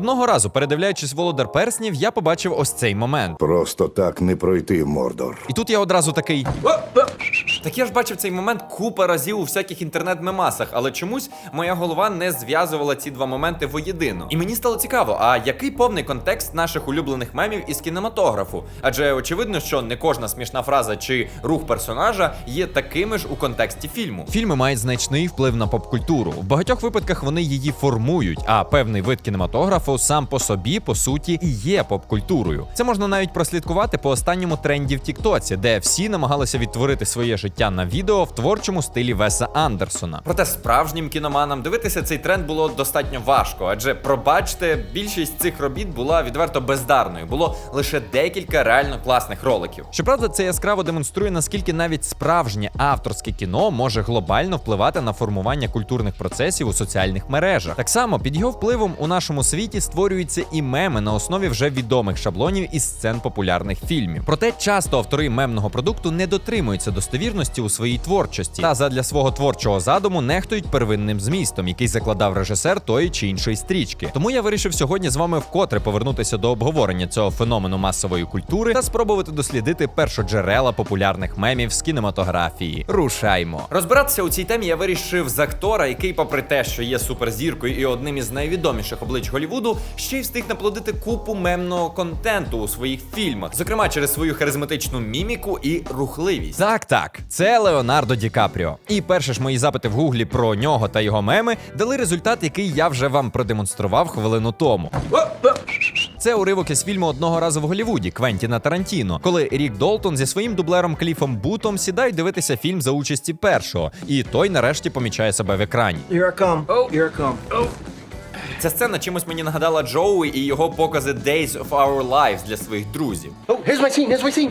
Одного разу, передивляючись володар перснів, я побачив ось цей момент. Просто так не пройти, Мордор. І тут я одразу такий. Так я ж бачив цей момент купа разів у всяких інтернет-мемасах, але чомусь моя голова не зв'язувала ці два моменти воєдино. І мені стало цікаво, а який повний контекст наших улюблених мемів із кінематографу? Адже очевидно, що не кожна смішна фраза чи рух персонажа є такими ж у контексті фільму. Фільми мають значний вплив на попкультуру. В багатьох випадках вони її формують, а певний вид кінематографу сам по собі, по суті, і є попкультурою. Це можна навіть прослідкувати по останньому тренді в Тіктоці, де всі намагалися відтворити своє життя на відео в творчому стилі Веса Андерсона. Проте справжнім кіноманам дивитися цей тренд було достатньо важко, адже пробачте, більшість цих робіт була відверто бездарною. Було лише декілька реально класних роликів. Щоправда, це яскраво демонструє, наскільки навіть справжнє авторське кіно може глобально впливати на формування культурних процесів у соціальних мережах. Так само під його впливом у нашому світі створюються і меми на основі вже відомих шаблонів із сцен популярних фільмів. Проте часто автори мемного продукту не дотримуються достовірності у своїй творчості та задля свого творчого задуму нехтують первинним змістом, який закладав режисер тої чи іншої стрічки. Тому я вирішив сьогодні з вами вкотре повернутися до обговорення цього феномену масової культури та спробувати дослідити першоджерела популярних мемів з кінематографії. Рушаймо. Розбиратися у цій темі я вирішив з актора, який, попри те, що є суперзіркою і одним із найвідоміших облич Голівуду, ще й встиг наплодити купу мемного контенту у своїх фільмах, зокрема через свою харизматичну міміку і рухливість. Так, так, це Леонардо Ді Капріо. І перше ж мої запити в гуглі про нього та його меми дали результат, який я вже вам продемонстрував хвилину тому. Це уривок із фільму одного разу в Голлівуді Квентіна Тарантіно, коли Рік Долтон зі своїм дублером Кліфом Бутом сідають дивитися фільм за участі першого, і той нарешті помічає себе в екрані. Here I come. Oh. Here I come. Oh. Ця сцена чимось мені нагадала Джоуі і його покази Days of Our Lives для своїх друзів. Oh, here's my scene. Here's my scene.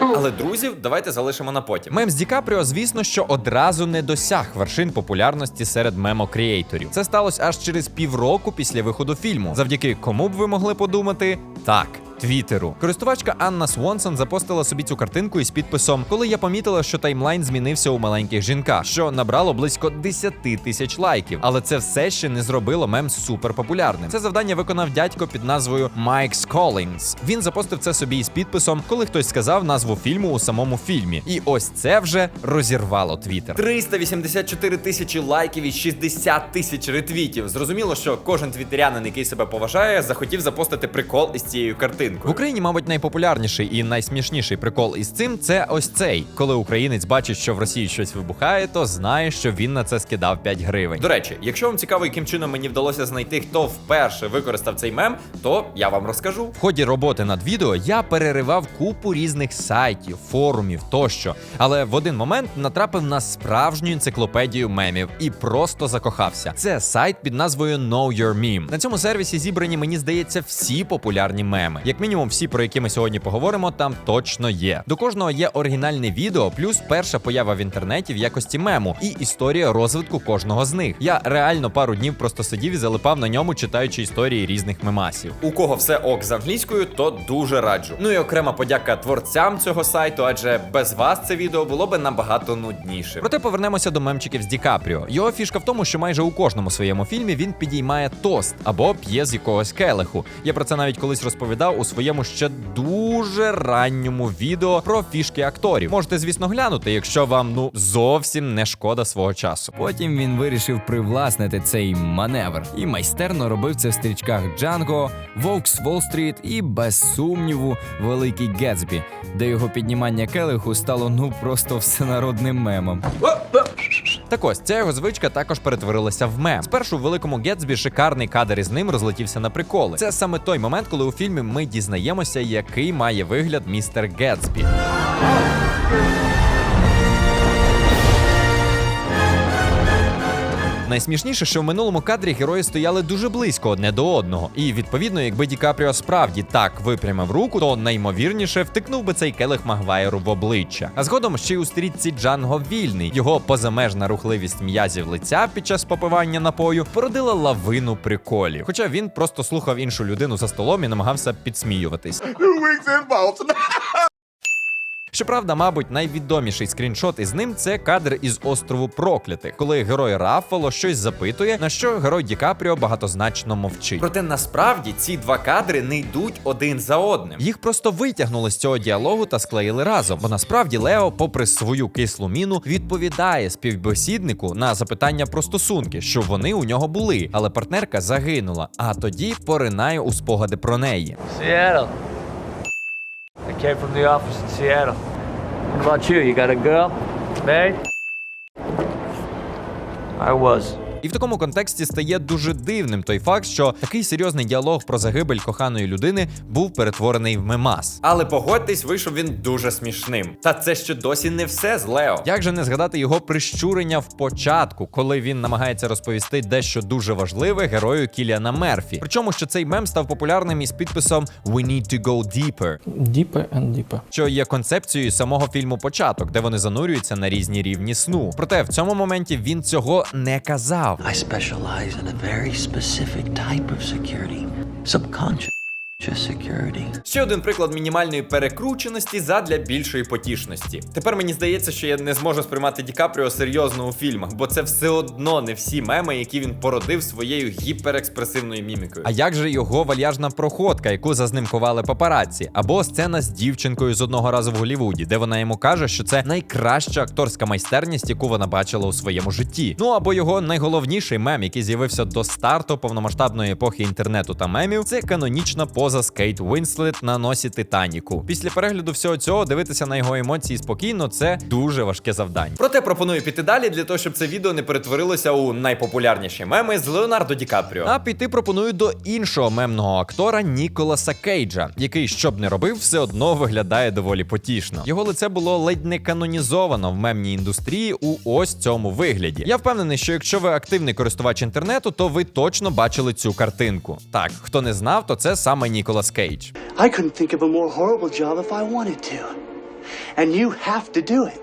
Але друзів давайте залишимо на потім. Мем з Ді Капріо, звісно, що одразу не досяг вершин популярності серед мемо-кріейторів. Це сталося аж через півроку після виходу фільму. Завдяки кому б ви могли подумати? Так. Твіттеру. Користувачка Анна Свонсон запостила собі цю картинку із підписом, коли я помітила, що таймлайн змінився у маленьких жінках, що набрало близько 10 тисяч лайків. Але це все ще не зробило мем суперпопулярним. Це завдання виконав дядько під назвою Майкс Коллінз. Він запостив це собі із підписом, коли хтось сказав назву фільму у самому фільмі. І ось це вже розірвало Твіттер. 384 тисячі лайків і 60 тисяч ретвітів. Зрозуміло, що кожен твіттерянин, який себе поважає, захотів запостити прикол із цією картинкою. В Україні, мабуть, найпопулярніший і найсмішніший прикол із цим це ось цей. Коли українець бачить, що в Росії щось вибухає, то знає, що він на це скидав 5 гривень. До речі, якщо вам цікаво, яким чином мені вдалося знайти, хто вперше використав цей мем, то я вам розкажу. В ході роботи над відео я переривав купу різних сайтів, форумів тощо. Але в один момент натрапив на справжню енциклопедію мемів і просто закохався. Це сайт під назвою Know Your Meme. На цьому сервісі зібрані, мені здається, всі популярні меми. Як мінімум, всі, про які ми сьогодні поговоримо, там точно є. До кожного є оригінальне відео, плюс перша поява в інтернеті в якості мему і історія розвитку кожного з них. Я реально пару днів просто сидів і залипав на ньому, читаючи історії різних мемасів. У кого все ок з англійською, то дуже раджу. Ну і окрема подяка творцям цього сайту, адже без вас це відео було би набагато нудніше. Проте повернемося до мемчиків з Ді Капріо. Його фішка в тому, що майже у кожному своєму фільмі він підіймає тост або п'є з якогось келиху. Я про це навіть колись розповідав у своєму ще дуже ранньому відео про фішки акторів. Можете, звісно, глянути, якщо вам ну зовсім не шкода свого часу. Потім він вирішив привласнити цей маневр і майстерно робив це в стрічках Джанго, Вовкс Волл-стріт і без сумніву Великий Гетсбі, де його піднімання келиху стало ну просто всенародним мемом. Так ось ця його звичка також перетворилася в мем. Спершу в великому Гетсбі шикарний кадр із ним розлетівся на приколи. Це саме той момент, коли у фільмі ми дізнаємося, який має вигляд містер Гетсбі. Найсмішніше, що в минулому кадрі герої стояли дуже близько одне до одного. І відповідно, якби Ді Капріо справді так випрямив руку, то наймовірніше втикнув би цей келих Магвайру в обличчя. А згодом ще й у стрітці Джанго вільний. Його позамежна рухливість м'язів лиця під час попивання напою породила лавину приколів. Хоча він просто слухав іншу людину за столом і намагався підсміюватись. Щоправда, мабуть, найвідоміший скріншот із ним це кадр із острову Проклятих, коли герой Раффало щось запитує, на що герой Ді Капріо багатозначно мовчить. Проте насправді ці два кадри не йдуть один за одним. Їх просто витягнули з цього діалогу та склеїли разом. Бо насправді Лео, попри свою кислу міну, відповідає співбесіднику на запитання про стосунки, що вони у нього були, але партнерка загинула. А тоді поринає у спогади про неї. Seattle. I came from the office in Seattle. What about you? You got a girl? Married? I was. І в такому контексті стає дуже дивним той факт, що такий серйозний діалог про загибель коханої людини був перетворений в мемас. Але погодьтесь, вийшов він дуже смішним. Та це ще досі не все з Лео. Як же не згадати його прищурення в початку, коли він намагається розповісти дещо дуже важливе герою Кіліана Мерфі. Причому що цей мем став популярним із підписом We need to go deeper, Deeper and deeper. що є концепцією самого фільму Початок, де вони занурюються на різні рівні сну. Проте в цьому моменті він цього не казав. I specialize in a very specific type of security subconscious. Ще один приклад мінімальної перекрученості задля більшої потішності. Тепер мені здається, що я не зможу сприймати Ді Капріо серйозно у фільмах, бо це все одно не всі меми, які він породив своєю гіперекспресивною мімікою. А як же його вальяжна проходка, яку зазнимкували папараці, або сцена з дівчинкою з одного разу в Голлівуді, де вона йому каже, що це найкраща акторська майстерність, яку вона бачила у своєму житті. Ну або його найголовніший мем, який з'явився до старту повномасштабної епохи інтернету та мемів, це канонічна поза з Кейт Уінслет на носі Титаніку. Після перегляду всього цього дивитися на його емоції спокійно це дуже важке завдання. Проте пропоную піти далі для того, щоб це відео не перетворилося у найпопулярніші меми з Леонардо Ді Капріо. А піти пропоную до іншого мемного актора Ніколаса Кейджа, який що б не робив, все одно виглядає доволі потішно. Його лице було ледь не канонізовано в мемній індустрії у ось цьому вигляді. Я впевнений, що якщо ви активний користувач інтернету, то ви точно бачили цю картинку. Так, хто не знав, то це саме Ніколас Кейдж. I couldn't think of a more horrible job if I wanted to. And you have to do it.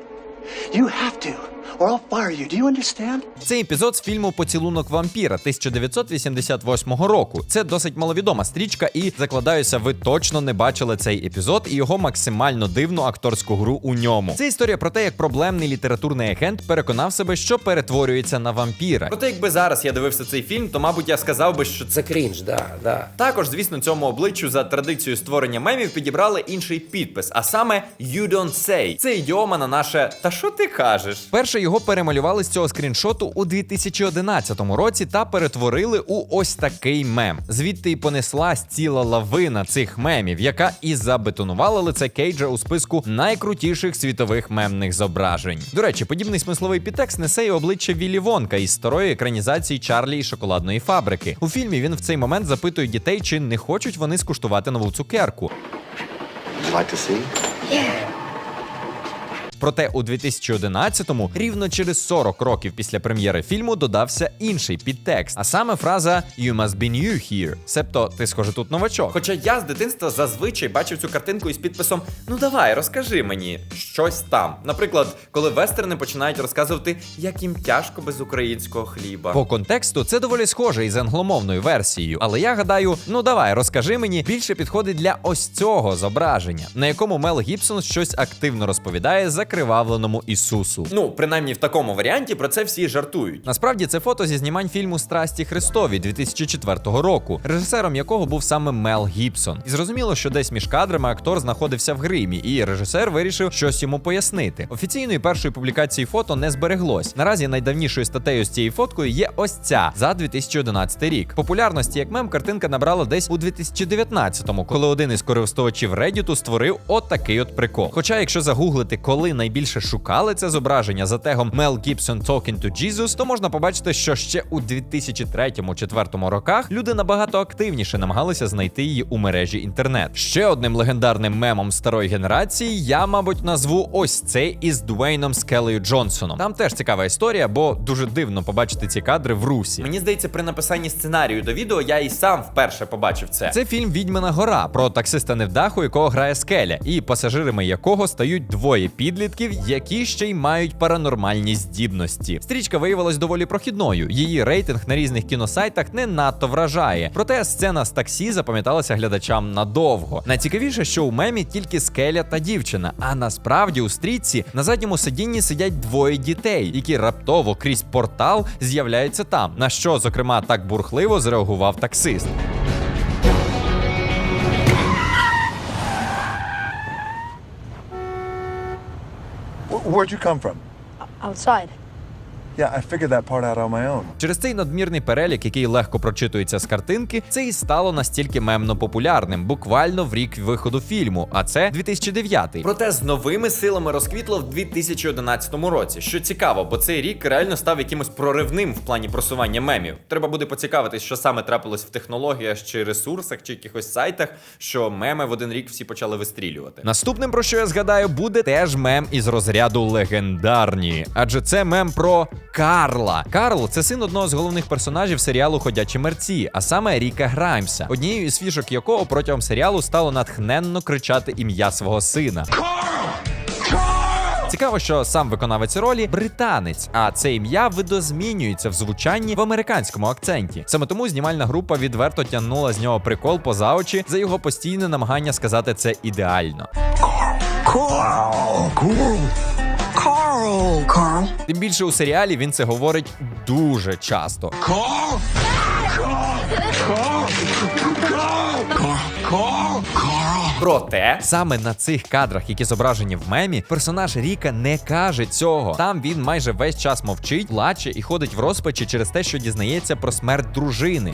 You have to, Or I'll fire you. Do you understand? Цей епізод з фільму Поцілунок вампіра 1988 року. Це досить маловідома стрічка, і закладаюся, ви точно не бачили цей епізод і його максимально дивну акторську гру у ньому. Це історія про те, як проблемний літературний агент переконав себе, що перетворюється на вампіра. Проте, якби зараз я дивився цей фільм, то мабуть я сказав би, що це Це крінж, да, да. також, звісно, цьому обличчю за традицією створення мемів підібрали інший підпис, а саме «You don't say». Це ідіома на наше «Та що ти кажеш?». Перше його перемалювали з цього скріншоту у 2011 році та перетворили у ось такий мем. Звідти і понеслась ціла лавина цих мемів, яка і забетонувала лице Кейджа у списку найкрутіших світових мемних зображень. До речі, подібний смисловий підтекст несе і обличчя Віллі Вонка із старої екранізації Чарлі і шоколадної фабрики. У фільмі він в цей момент запитує дітей, чи не хочуть вони скуштувати нову цукерку. Like to see? Проте у 2011-му, рівно через 40 років після прем'єри фільму, додався інший підтекст, а саме фраза «You must be new here», себто ти схоже тут новачок. Хоча я з дитинства зазвичай бачив цю картинку із підписом Ну давай, розкажи мені щось там. Наприклад, коли вестерни починають розказувати, як їм тяжко без українського хліба. По контексту це доволі схоже із англомовною версією, але я гадаю, ну давай, розкажи мені, більше підходить для ось цього зображення, на якому Мел Гібсон щось активно розповідає закривавленому Ісусу. Ну, принаймні в такому варіанті про це всі жартують. Насправді це фото зі знімань фільму Страсті Христові 2004 року, режисером якого був саме Мел Гібсон. І зрозуміло, що десь між кадрами актор знаходився в гримі, і режисер вирішив щось йому пояснити. Офіційної першої публікації фото не збереглось. Наразі найдавнішою статтею з цією фоткою є ось ця за 2011 рік. Популярності як мем картинка набрала десь у 2019-му, коли один із користувачів Reddit створив от такий от прикол. Хоча, якщо загуглити, коли найбільше шукали це зображення за тегом Mel Gibson Talking to Jesus, то можна побачити, що ще у 2003-2004 роках люди набагато активніше намагалися знайти її у мережі інтернет. Ще одним легендарним мемом старої генерації я, мабуть, назву ось цей із Дуейном Скелею Джонсоном. Там теж цікава історія, бо дуже дивно побачити ці кадри в русі. Мені здається, при написанні сценарію до відео я і сам вперше побачив це. Це фільм Відьмина гора про таксиста невдаху, якого грає скеля, і пасажирами якого стають двоє підлітків підлітків, які ще й мають паранормальні здібності. Стрічка виявилась доволі прохідною. Її рейтинг на різних кіносайтах не надто вражає. Проте сцена з таксі запам'яталася глядачам надовго. Найцікавіше, що у мемі тільки скеля та дівчина. А насправді у стрічці на задньому сидінні сидять двоє дітей, які раптово крізь портал з'являються там. На що, зокрема, так бурхливо зреагував таксист. Where'd you come from? Outside. Yeah. Через цей надмірний перелік, який легко прочитується з картинки, це і стало настільки мемно популярним, буквально в рік виходу фільму, а це 2009. Проте з новими силами розквітло в 2011 році. Що цікаво, бо цей рік реально став якимось проривним в плані просування мемів. Треба буде поцікавитись, що саме трапилось в технологіях чи ресурсах, чи якихось сайтах, що меми в один рік всі почали вистрілювати. Наступним, про що я згадаю, буде теж мем із розряду легендарні, адже це мем про Карла. Карл це син одного з головних персонажів серіалу Ходячі мерці, а саме Ріка Граймса, однією із фішок якого протягом серіалу стало натхненно кричати ім'я свого сина. Цікаво, що сам виконавець ролі британець, а це ім'я видозмінюється в звучанні в американському акценті. Саме тому знімальна група відверто тягнула з нього прикол поза очі за його постійне намагання сказати це ідеально. Тим більше у серіалі він це говорить дуже часто. Проте саме на цих кадрах, які зображені в мемі, персонаж Ріка не каже цього. Там він майже весь час мовчить, плаче і ходить в розпачі через те, що дізнається про смерть дружини.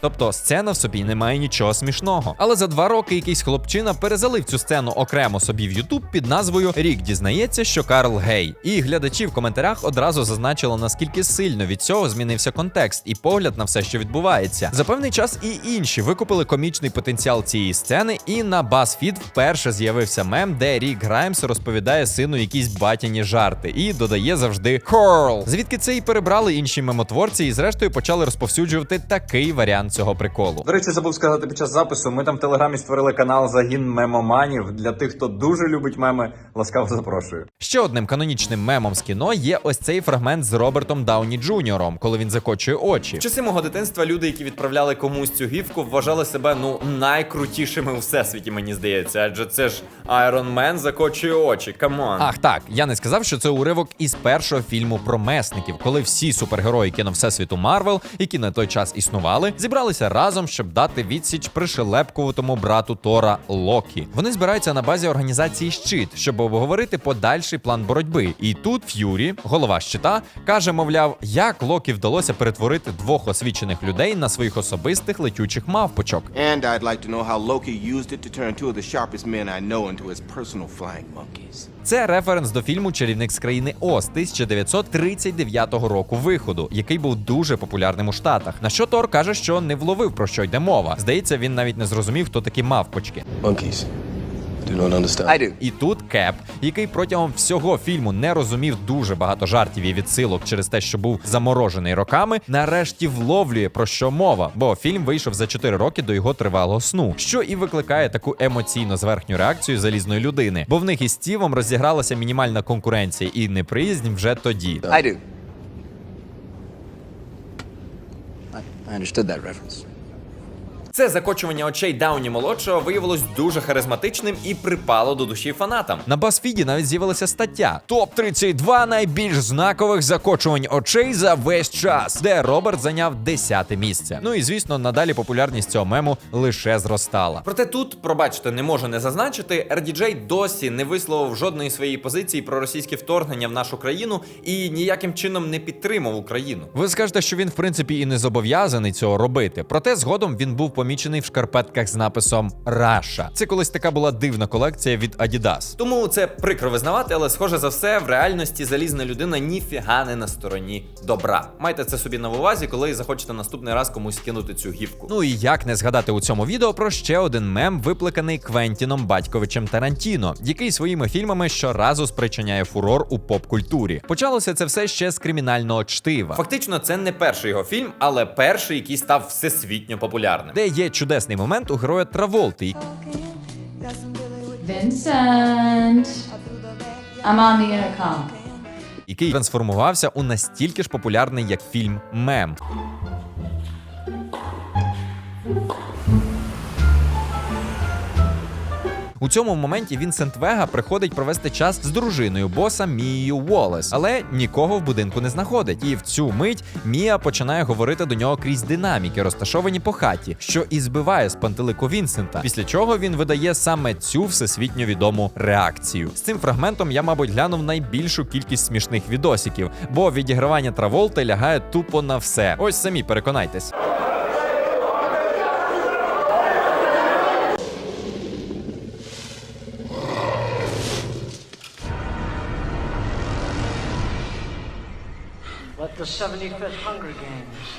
Тобто сцена в собі не має нічого смішного. Але за два роки якийсь хлопчина перезалив цю сцену окремо собі в Ютуб під назвою Рік дізнається, що Карл гей. І глядачі в коментарях одразу зазначили, наскільки сильно від цього змінився контекст і погляд на все, що відбувається. За певний час і інші викупили комічний потенціал цієї сцени, і на BuzzFeed вперше з'явився мем, де Рік Граймс розповідає сину якісь батяні жарти і додає завжди Карл. Звідки це і перебрали інші мемотворці, і зрештою почали розповсюджувати такий варіант цього приколу. До речі, забув сказати під час запису. Ми там в телеграмі створили канал Загін мемоманів. Для тих, хто дуже любить меми, ласкаво запрошую. Ще одним канонічним мемом з кіно є ось цей фрагмент з Робертом Дауні Джуніором, коли він закочує очі. В часи мого дитинства люди, які відправляли комусь цю гівку, вважали себе ну найкрутішими у всесвіті, мені здається. Адже це ж Iron Man закочує очі. Камон. Ах, так. Я не сказав, що це уривок із першого фільму про месників, коли всі супергерої кіно всесвіту Марвел, які на той час існували, зібралися разом, щоб дати відсіч пришелепкуватому брату Тора Локі. Вони збираються на базі організації Щит, щоб обговорити подальший план боротьби. І тут Ф'юрі, голова щита, каже, мовляв, як Локі вдалося перетворити двох освічених людей на своїх особистих летючих мавпочок. And I'd like to know how Loki used it to turn two of the sharpest men I know into his personal flying monkeys. Це референс до фільму Чарівник з країни Оз 1939 року виходу, який був дуже популярним у Штатах. На що Тор каже, що не вловив про що йде мова. Здається, він навіть не зрозумів, хто такі мавпочки. Monkeys. Do not understand. I do. І тут Кеп, який протягом всього фільму не розумів дуже багато жартів і відсилок через те, що був заморожений роками, нарешті вловлює про що мова, бо фільм вийшов за 4 роки до його тривалого сну, що і викликає таку емоційно зверхню реакцію залізної людини, бо в них із Стівом розігралася мінімальна конкуренція і неприязнь вже тоді. I do. I understood that reference. Це закочування очей Дауні молодшого виявилось дуже харизматичним і припало до душі фанатам. На BuzzFeed навіть з'явилася стаття топ 32 найбільш знакових закочувань очей за весь час, де Роберт зайняв 10 місце. Ну і звісно, надалі популярність цього мему лише зростала. Проте тут, пробачте, не можу не зазначити, RDJ досі не висловив жодної своєї позиції про російське вторгнення в нашу країну і ніяким чином не підтримав Україну. Ви скажете, що він в принципі і не зобов'язаний цього робити. Проте згодом він був помічений помічений в шкарпетках з написом Раша. Це колись така була дивна колекція від Adidas. Тому це прикро визнавати, але схоже за все, в реальності залізна людина ніфіга не на стороні добра. Майте це собі на увазі, коли захочете наступний раз комусь кинути цю гівку. Ну і як не згадати у цьому відео про ще один мем, викликаний Квентіном Батьковичем Тарантіно, який своїми фільмами щоразу спричиняє фурор у поп-культурі. Почалося це все ще з кримінального чтива. Фактично, це не перший його фільм, але перший, який став всесвітньо популярним. де є чудесний момент у героя Траволти, Vincent, I'm on the intercom. який трансформувався у настільки ж популярний як фільм Мем. У цьому моменті Вінсент Вега приходить провести час з дружиною боса Мією Уоллес, але нікого в будинку не знаходить. І в цю мить Мія починає говорити до нього крізь динаміки, розташовані по хаті, що і збиває з пантелику Вінсента. Після чого він видає саме цю всесвітньо відому реакцію. З цим фрагментом я, мабуть, глянув найбільшу кількість смішних відосиків, бо відігравання Траволти лягає тупо на все. Ось самі переконайтесь.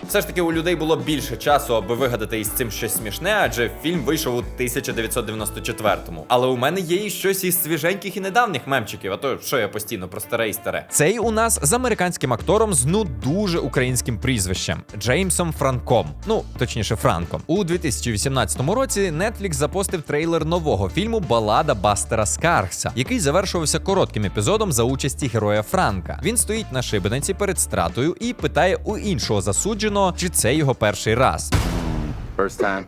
Все ж таки у людей було більше часу, аби вигадати із цим щось смішне, адже фільм вийшов у 1994-му. Але у мене є і щось із свіженьких і недавніх мемчиків, а то що я постійно про старе і старе. Цей у нас з американським актором з ну дуже українським прізвищем Джеймсом Франком. Ну точніше, Франком. У 2018 році Netflix запостив трейлер нового фільму Балада Бастера Скаргса, який завершувався коротким епізодом за участі героя Франка. Він стоїть на шибениці перед стратою і питає у іншого засудженого, чи це його перший раз. First time.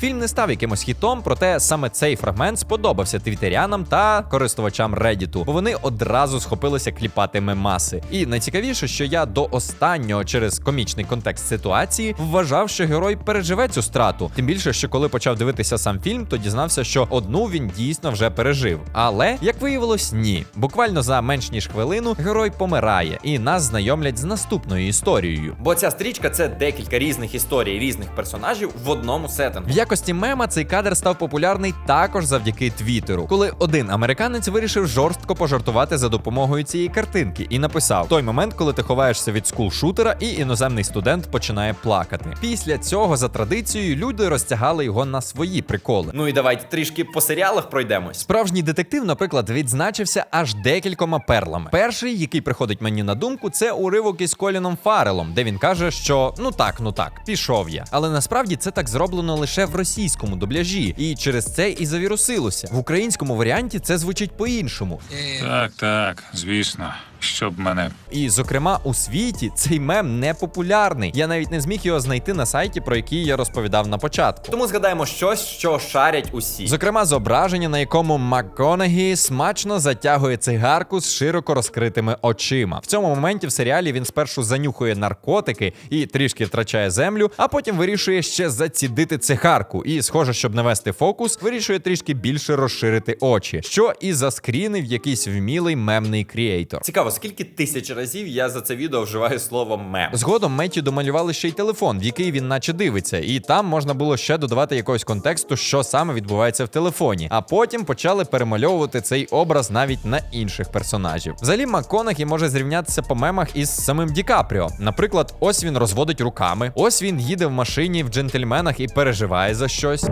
Фільм не став якимось хітом, проте саме цей фрагмент сподобався твітерянам та користувачам Reddit, бо вони одразу схопилися кліпати мемаси. І найцікавіше, що я до останнього через комічний контекст ситуації вважав, що герой переживе цю страту. Тим більше, що коли почав дивитися сам фільм, то дізнався, що одну він дійсно вже пережив. Але як виявилось, ні. Буквально за менш ніж хвилину герой помирає, і нас знайомлять з наступною історією. Бо ця стрічка це декілька різних історій різних персонажів в одному сеттингу. В якості мема цей кадр став популярний також завдяки Твіттеру, коли один американець вирішив жорстко пожартувати за допомогою цієї картинки і написав той момент, коли ти ховаєшся від скул-шутера, і іноземний студент починає плакати. Після цього, за традицією, люди розтягали його на свої приколи. Ну і давайте трішки по серіалах пройдемось. Справжній детектив, наприклад, відзначився аж декількома перлами. Перший, який приходить мені на думку, це уривок із Коліном Фарелом, де він каже, що ну так, ну так, пішов я. Але насправді це так зроблено лише в російському дубляжі, і через це і завірусилося. В українському варіанті це звучить по-іншому. Так, так, звісно, щоб мене І, зокрема, у світі цей мем не популярний. Я навіть не зміг його знайти на сайті, про який я розповідав на початку. Тому згадаємо щось, що шарять усі. Зокрема, зображення, на якому МакКонахі смачно затягує цигарку з широко розкритими очима. В цьому моменті в серіалі він спершу занюхує наркотики і трішки втрачає землю, а потім вирішує ще зацідити цигарку. І, схоже, щоб навести фокус, вирішує трішки більше розширити очі, що і заскрінив якийсь вмілий мемний кріейтор. Цікаво, скільки тисяч разів я за це відео вживаю слово мем. Згодом Метті домалювали ще й телефон, в який він наче дивиться, і там можна було ще додавати якогось контексту, що саме відбувається в телефоні. А потім почали перемальовувати цей образ навіть на інших персонажів. Взагалі, МакКонахі може зрівнятися по мемах із самим Ді Капріо. Наприклад, ось він розводить руками, ось він їде в машині в джентльменах і переживає за щось.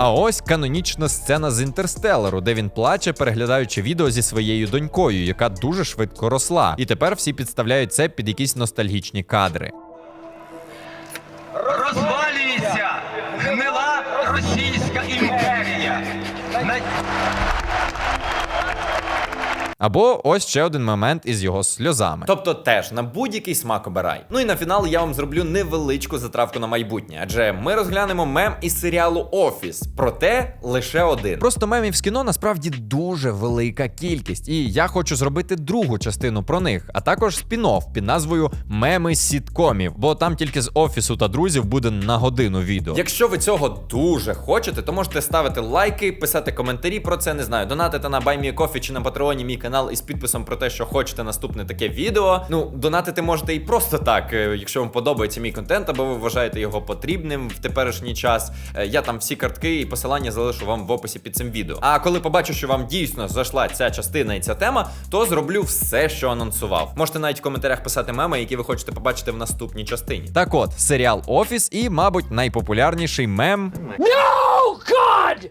А ось канонічна сцена з інтерстелеру, де він плаче, переглядаючи відео зі своєю донькою, яка дуже швидко росла. І тепер всі підставляють це під якісь ностальгічні кадри. Або ось ще один момент із його сльозами. Тобто теж на будь-який смак обирай. Ну і на фінал я вам зроблю невеличку затравку на майбутнє, адже ми розглянемо мем із серіалу Офіс. Проте лише один. Просто мемів з кіно насправді дуже велика кількість, і я хочу зробити другу частину про них, а також спін-офф під назвою Меми сіткомів, бо там тільки з офісу та друзів буде на годину відео. Якщо ви цього дуже хочете, то можете ставити лайки, писати коментарі про це, не знаю, донатити на BuyMeCoffee чи на Патреоні мій канал. із підписом про те, що хочете наступне таке відео. Ну, донатити можете і просто так, е, якщо вам подобається мій контент, або ви вважаєте його потрібним в теперішній час. Е, Я там всі картки і посилання залишу вам в описі під цим відео. А коли побачу, що вам дійсно зайшла ця частина і ця тема, то зроблю все, що анонсував. Можете навіть в коментарях писати меми, які ви хочете побачити в наступній частині. Так от, серіал Офіс і, мабуть, найпопулярніший мем No, God!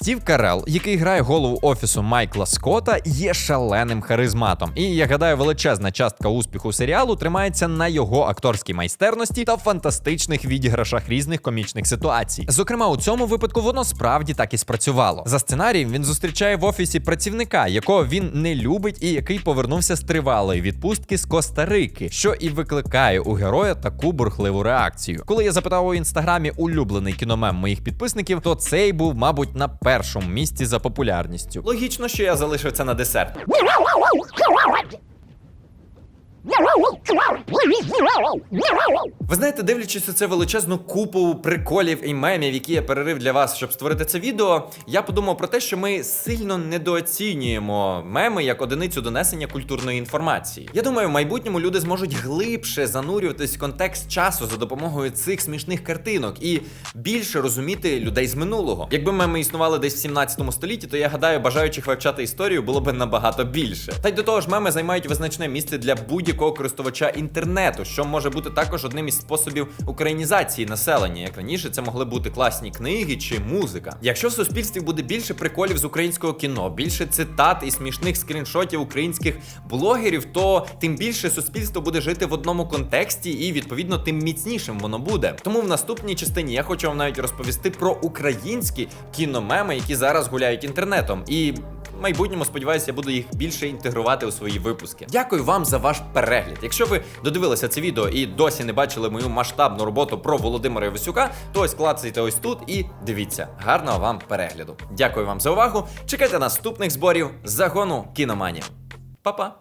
Стів Карел, який грає голову офісу Майкла Скотта, є шаленим харизматом. І я гадаю, величезна частка успіху серіалу тримається на його акторській майстерності та фантастичних відіграшах різних комічних ситуацій. Зокрема, у цьому випадку воно справді так і спрацювало. За сценарієм він зустрічає в офісі працівника, якого він не любить і який повернувся з тривалої відпустки з Коста-Рики, що і викликає у героя таку бурхливу реакцію. Коли я запитав у інстаграмі улюблений кіномем моїх підписників, то цей був, мабуть, на першому місці за популярністю. Логічно, що я залишив це на десерт. Ви знаєте, дивлячись у це величезну купу приколів і мемів, які я перерив для вас, щоб створити це відео, я подумав про те, що ми сильно недооцінюємо меми як одиницю донесення культурної інформації. Я думаю, в майбутньому люди зможуть глибше занурюватись в контекст часу за допомогою цих смішних картинок і більше розуміти людей з минулого. Якби меми існували десь в 17 столітті, то я гадаю, бажаючих вивчати історію було б набагато більше. Та й до того ж, меми займають визначне місце для будь-якого користувача інтернету, що може бути також одним із способів українізації населення. Як раніше це могли бути класні книги чи музика. Якщо в суспільстві буде більше приколів з українського кіно, більше цитат і смішних скріншотів українських блогерів, то тим більше суспільство буде жити в одному контексті, і відповідно тим міцнішим воно буде. Тому в наступній частині я хочу вам навіть розповісти про українські кіномеми, які зараз гуляють інтернетом. І майбутньому, сподіваюся, я буду їх більше інтегрувати у свої випуски. Дякую вам за ваш перегляд. Якщо ви додивилися це відео і досі не бачили мою масштабну роботу про Володимира Івасюка, то ось клацайте ось тут і дивіться. Гарного вам перегляду. Дякую вам за увагу. Чекайте наступних зборів загону кіноманів. Па-па!